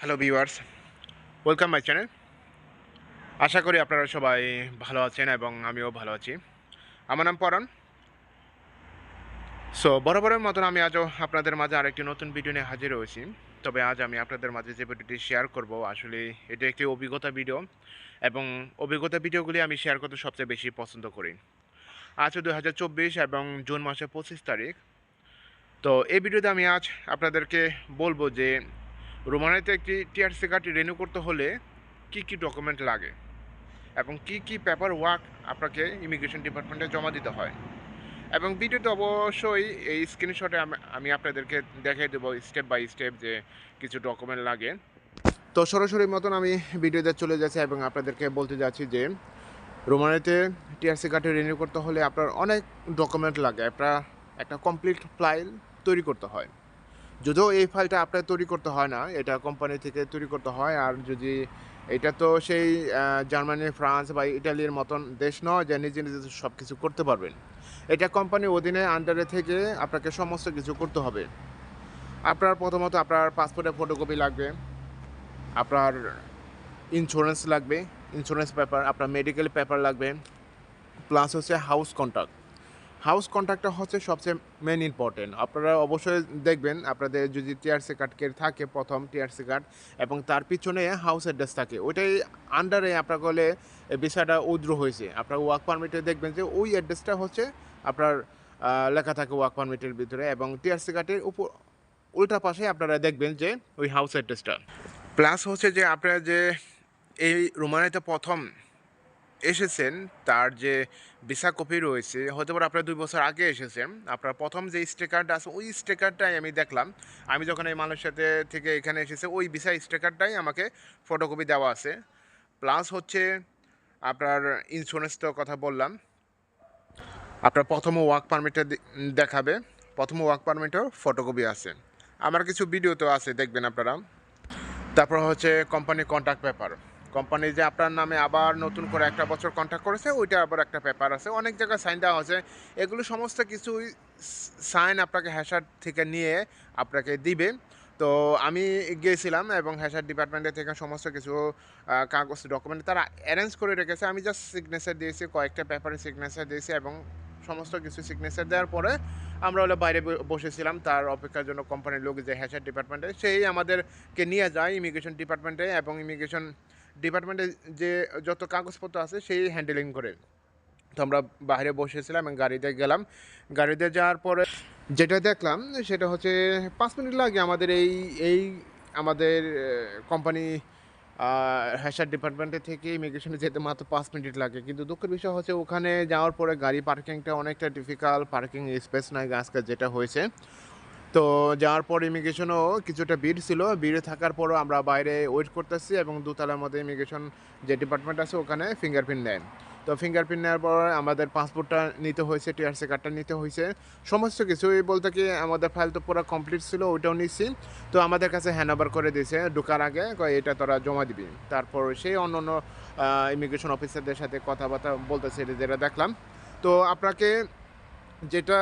Hello viewers welcome my channel আশা করি আপনারা সবাই ভালো আছেন এবং আমিও ভালো আছি। আমার নাম পরাণ সো বরাবরের মতন আমি আজও আপনাদের মাঝে আরেকটি নতুন ভিডিও নিয়ে হাজির হয়েছি। তবে আজ আমি আপনাদের মাঝে যে ভিডিওটি শেয়ার করব, আসলে এটি একটি অভিজ্ঞতা ভিডিও এবং অভিজ্ঞতা ভিডিওগুলি আমি শেয়ার করতে সবচেয়ে বেশি পছন্দ করি। আজ দু হাজার চব্বিশ এবং জুন মাসের পঁচিশ তারিখ। তো এই ভিডিওতে আমি আজ আপনাদেরকে বলব যে রোমানিতে একটি টিআরসি কার্ড রিনিউ করতে হলে কি কি ডকুমেন্ট লাগে? এবং কি কি পেপার ওয়ার্ক আপনাকে ইমিগ্রেশন ডিপার্টমেন্টে জমা দিতে হয়? এবং ভিডিওতে অবশ্যই এই স্ক্রিনশটে আমি আপনাদেরকে দেখিয়ে দেবো স্টেপ বাই স্টেপ যে কিছু ডকুমেন্ট লাগে। তো সরাসরি মতন আমি ভিডিওতে চলে যাচ্ছি এবং আপনাদেরকে বলতে যাচ্ছি যে রোমানিতে টিআরসি কার্ডে রিনিউ করতে হলে আপনার অনেক ডকুমেন্ট লাগে। আপনার একটা কমপ্লিট ফাইল তৈরি করতে হয়। যদিও এই ফাইলটা আপনার তৈরি করতে হয় না, এটা কোম্পানি থেকে তৈরি করতে হয়। আর যদি এটা তো সেই জার্মানি, ফ্রান্স বা ইটালির মতন দেশ নয় যে নিজে নিজে সব কিছু করতে পারবেন। এটা কোম্পানির অধীনে আন্ডারে থেকে আপনাকে সমস্ত কিছু করতে হবে। আপনার প্রথমত আপনার পাসপোর্টের ফটোকপি লাগবে, আপনার ইন্স্যুরেন্স লাগবে ইন্স্যুরেন্স পেপার আপনার মেডিকেল পেপার লাগবে প্লাস হচ্ছে হাউস কন্ট্যাক্ট হাউস কন্ট্রাক্টটা হচ্ছে সবচেয়ে মেন ইম্পর্টেন্ট আপনারা অবশ্যই দেখবেন, আপনাদের যদি টিআরসি কার্ড কে থাকে প্রথম টিআরসি কার্ড এবং তার পিছনে হাউস অ্যাড্রেস থাকে। ওইটাই আন্ডারে আপনার বলে বিষয়টা উদ্র হয়েছে। আপনার ওয়ার্ক পারমিটে দেখবেন যে ওই অ্যাড্রেসটা হচ্ছে আপনার লেখা থাকে ওয়ার্ক পারমিটের ভিতরে এবং টিআরসি কার্ডের উপর উল্টা পাশে আপনারা দেখবেন যে ওই হাউস অ্যাড্রেসটা প্লাস হচ্ছে যে আপনারা যে এই রোমানিতে প্রথম এসেছেন, তার যে ভিসা কপি রয়েছে হতে পারে আপনার দুই বছর আগে এসেছেন, আপনার প্রথম যে স্টেকারটা আছে, ওই স্টিকারটাই আমি দেখলাম। আমি যখন এই মালয়েশিয়াতে থেকে এখানে এসেছে, ওই ভিসা স্টেকারটাই আমাকে ফটোকপি দেওয়া আছে। প্লাস হচ্ছে আপনার ইন্স্যুরেন্স তো কথা বললাম। আপনার প্রথম ওয়ার্ক পারমিটটা দেখাবে প্রথম ওয়ার্ক পারমিটের ফটোকপি আছে। আমার কিছু ভিডিও তো আছে, দেখবেন আপনারা। তারপর হচ্ছে কোম্পানি কন্ট্যাক্ট পেপার কোম্পানি যে আপনার নামে আবার নতুন করে একটা বছর কন্ট্যাক্ট করেছে ওইটা আবার একটা পেপার আছে। অনেক জায়গায় সাইন দেওয়া আছে এগুলো সমস্ত কিছু সাইন আপনাকে হ্যাশার থেকে নিয়ে আপনাকে দিবে। তো আমি গিয়েছিলাম এবং হ্যাশার ডিপার্টমেন্টের থেকে সমস্ত কিছু কাগজ ডকুমেন্ট তারা অ্যারেঞ্জ করে রেখেছে। আমি জাস্ট সিগনেচার দিয়েছি, কয়েকটা পেপারে সিগনেচার দিয়েছি এবং সমস্ত কিছু সিগনেচার দেওয়ার পরে আমরা হলো বাইরে বসেছিলাম। তার অপেক্ষার জন্য কোম্পানির লোক যে হ্যাশার ডিপার্টমেন্টে সেই আমাদেরকে নিয়ে যায় ইমিগ্রেশন ডিপার্টমেন্টে এবং ইমিগ্রেশন ডিপার্টমেন্টে যে যত কাগজপত্র আছে সেই হ্যান্ডেলিং করে। তো আমরা বাইরে বসেছিলাম গাড়িতে গেলাম। গাড়িতে যাওয়ার পরে যেটা দেখলাম, সেটা হচ্ছে পাঁচ মিনিট লাগে আমাদের এই এই আমাদের কোম্পানি হ্যাশার ডিপার্টমেন্টে থেকে ইমিগ্রেশনে যেতে মাত্র পাঁচ মিনিট লাগে। কিন্তু দুঃখের বিষয় হচ্ছে ওখানে যাওয়ার পরে গাড়ি পার্কিংটা অনেকটা ডিফিকাল্ট পার্কিং স্পেস নাই আজকাল যেটা হয়েছে। তো যাওয়ার পর ইমিগ্রেশনও কিছুটা ভিড় ছিল। ভিড়ে থাকার পরও আমরা বাইরে ওয়েট করতেছি এবং দুতলার মধ্যে ইমিগ্রেশন যে ডিপার্টমেন্ট আছে ওখানে ফিঙ্গারপ্রিন্ট নেয়। তো ফিঙ্গারপ্রিন্ট নেওয়ার পর আমাদের পাসপোর্টটা নিতে হয়েছে টিআরসি কার্ডটা নিতে হয়েছে। সমস্ত কিছুই বলতে কি আমাদের ফাইল তো পুরো কমপ্লিট ছিল, ওইটাও নিচ্ছি। তো আমাদের কাছে হ্যান্ড করে দিয়েছে, ঢোকার আগে এটা তোরা জমা দিবি। তারপর সেই অন্য অন্য ইমিগ্রেশন অফিসারদের সাথে কথাবার্তা বলতেছে যেটা দেখলাম। তো আপনাকে যেটা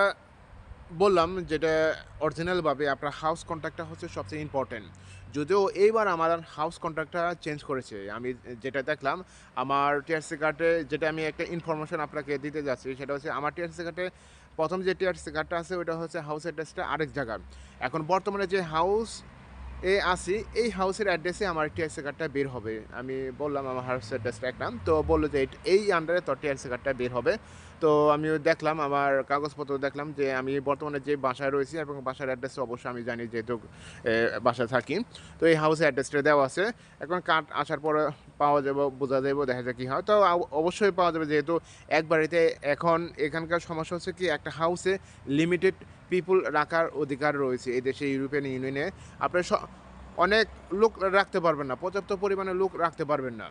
বললাম যেটা অরিজিনালভাবে আপনার হাউস কন্ট্রাক্টটা হচ্ছে সবচেয়ে ইম্পর্টেন্ট যদিও এইবার আমার হাউস কন্ট্রাক্টটা চেঞ্জ করেছে। আমি যেটা দেখলাম, আমার টিআরসি কার্ডে যেটা আমি একটা ইনফরমেশন আপনাকে দিতে যাচ্ছি, সেটা হচ্ছে আমার টিআরসি কার্ডে প্রথম যে টিআরসি কার্ডটা আছে, ওটা হচ্ছে হাউস অ্যাড্রেসটা আরেক জায়গার। এখন বর্তমানে যে হাউস এ আসি এই হাউসের অ্যাড্রেসে আমার টিআরসি কার্ডটা বের হবে। আমি বললাম আমার হাউস অ্যাড্রেসটা একটা তো বলল যে এই- এই আন্ডারে তোর টিআরসি কার্ডটা বের হবে। তো আমি দেখলাম আমার কাগজপত্র দেখলাম যে আমি বর্তমানে যে বাসায় রয়েছি এবং বাসার অ্যাড্রেস অবশ্যই আমি জানি যেহেতু বাসায় থাকি। তো এই হাউসে অ্যাড্রেসটা দেওয়া আছে। এখন কাঠ আসার পরে পাওয়া যাবে, বোঝা যাবে দেখা যায় কী হয়। তো অবশ্যই পাওয়া যাবে যেহেতু এক বাড়িতে এখন এখানকার সমস্যা হচ্ছে কি, একটা হাউসে লিমিটেড পিপুল রাখার অধিকার রয়েছে এই দেশে ইউরোপিয়ান ইউনিয়নে আপনার অনেক লোক রাখতে পারবেন না, পর্যাপ্ত পরিমাণে লোক রাখতে পারবেন না।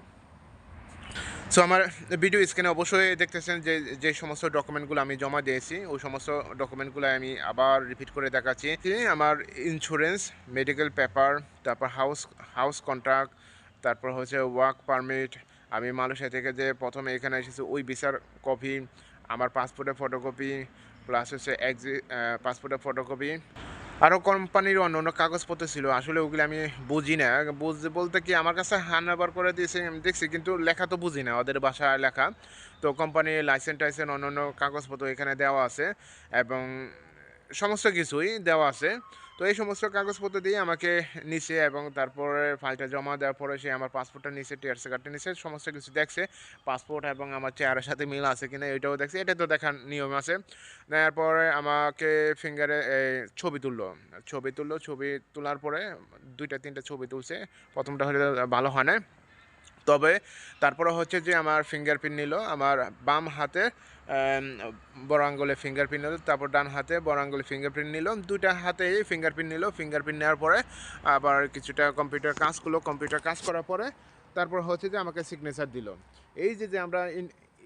সো আমার ভিডিও স্ক্রিনে অবশ্যই দেখতেছেন যে যে সমস্ত ডকুমেন্টগুলো আমি জমা দিয়েছি, ওই সমস্ত ডকুমেন্টগুলো আমি আবার রিপিট করে দেখাচ্ছি। আমার ইন্স্যুরেন্স মেডিকেল পেপার তারপর হাউস হাউস কন্ট্রাক্ট তারপর হচ্ছে ওয়ার্ক পারমিট আমি মালয়েশিয়া থেকে যে প্রথমে এখানে এসেছি, ওই ভিসার কপি আমার পাসপোর্টের ফটোকপি প্লাস হচ্ছে এক্সি পাসপোর্টের ফটোকপি আরও কোম্পানির অন্য অন্য কাগজপত্র ছিল। আসলে ওগুলো আমি বুঝি না। বুঝ, বলতে কি, আমার কাছে হ্যান্ড ব্যবহার করে দিয়েছে, আমি দেখছি, কিন্তু লেখা তো বুঝি না, ওদের বাসায় লেখা। তো কোম্পানির লাইসেন্স টাইসেন্স অন্য অন্য কাগজপত্র এখানে দেওয়া আছে, এবং সমস্ত কিছুই দেওয়া আছে। তো এই সমস্ত কাগজপত্র দিয়ে আমাকে নিছে এবং তারপরে ফাইলটা জমা দেওয়ার পরে সে আমার পাসপোর্টটা নিচে টিআরসি কার্ডটা নিছে, সমস্ত কিছু দেখছে। পাসপোর্ট এবং আমার চেয়ারের সাথে মিল আছে কিনা এটাও দেখছে, এটা তো দেখার নিয়ম আছে। দেওয়ার পরে আমাকে ফিঙ্গারে ছবি তুললো। ছবি তুললো, ছবি তোলার পরে দুইটা, তিনটা ছবি তুলছে। প্রথমটা হলে ভালো হয় না তবে তারপরে হচ্ছে যে আমার ফিঙ্গারপ্রিন্ট নিল, আমার বাম হাতে বড় আঙ্গুলে ফিঙ্গারপ্রিন্ট নিল, তারপর ডান হাতে বড় আঙ্গুলে ফিঙ্গারপ্রিন্ট নিল, দুইটা হাতেই ফিঙ্গারপ্রিন্ট নিল ফিঙ্গারপ্রিন্ট নেওয়ার পরে আবার কিছুটা কম্পিউটার কাজ করল কম্পিউটার কাজ করার পরে তারপর হচ্ছে যে আমাকে সিগনেচার দিল। এই যে যে আমরা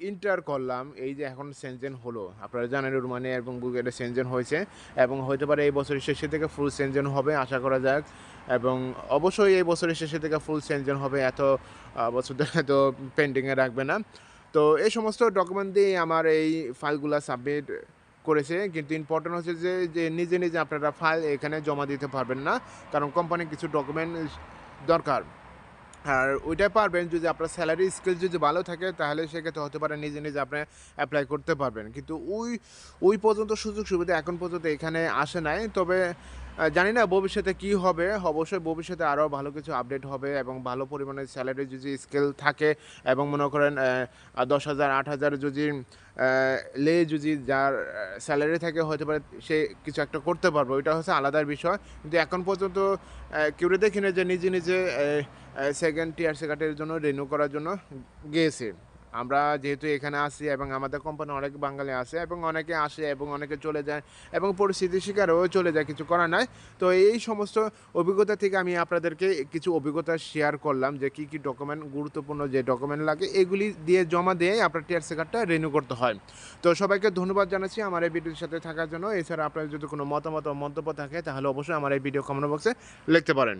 ইন্টার করলাম, এই যে এখন সেনজেন হলো। আপনারা জানেন রুমানিয়া এবং বুলগেরিয়া সেনজেন হয়েছে, এবং হতে পারে এই বছরের শেষে থেকে ফুল সেনজেন হবে, আশা করা যাক। এবং অবশ্যই এই বছরের শেষে থেকে ফুল সেনজেন হবে, এত বছর ধরে তো পেন্ডিংয়ে রাখবে না। তো এই সমস্ত ডকুমেন্ট দিয়ে আমার এই ফাইলগুলো সাবমিট করেছে, কিন্তু ইম্পর্টেন্ট হচ্ছে যে যে নিজে নিজে আপনারা ফাইল এখানে জমা দিতে পারবেন না, কারণ কোম্পানির কিছু ডকুমেন্ট দরকার। আর ওইটা পারবেন যদি আপনার স্যালারি স্কিল যদি ভালো থাকে, তাহলে সেক্ষেত্রে হতে পারে নিজে নিজে আপনি অ্যাপ্লাই করতে পারবেন। কিন্তু ওই ওই পর্যন্ত সুযোগ সুবিধা এখন পর্যন্ত এখানে আসে নাই। তবে জানি না ভবিষ্যতে কি হবে। অবশ্যই ভবিষ্যতে আরও ভালো কিছু আপডেট হবে এবং ভালো পরিমাণে স্যালারি যদি স্কেল থাকে এবং মনে করেন দশ হাজার, আট হাজার যদি লে যদি যার স্যালারি থাকে, হতে পারে সে কিছু একটা করতে পারবে। ওইটা হচ্ছে আলাদার বিষয়। কিন্তু এখন পর্যন্ত কেউ দেখি না যে নিজে নিজে সেকেন্ড টিয়ার সেকাটের জন্য রিনিউ করার জন্য গিয়েছে। আমরা যেহেতু এখানে আসি এবং আমাদের কোম্পানি অনেক বাঙালি আছে এবং অনেকে আসে এবং অনেকে চলে যায় এবং পরিস্থিতির শিকারও চলে যায়, কিছু করার নাই। তো এই সমস্ত অভিজ্ঞতা থেকে আমি আপনাদেরকে কিছু অভিজ্ঞতা শেয়ার করলাম যে কী কী ডকুমেন্ট গুরুত্বপূর্ণ যে ডকুমেন্ট লাগে, এগুলি দিয়ে জমা দিয়ে আপনার টিয়ার কার্ডটা রিনিউ করতে হয়। তো সবাইকে ধন্যবাদ জানাচ্ছি আমার এই ভিডিওর সাথে থাকার জন্য। এছাড়া আপনার যদি কোনো মতামত মন্তব্য থাকে, তাহলে অবশ্যই আমার এই ভিডিও কমেন্ট বক্সে লিখতে পারেন।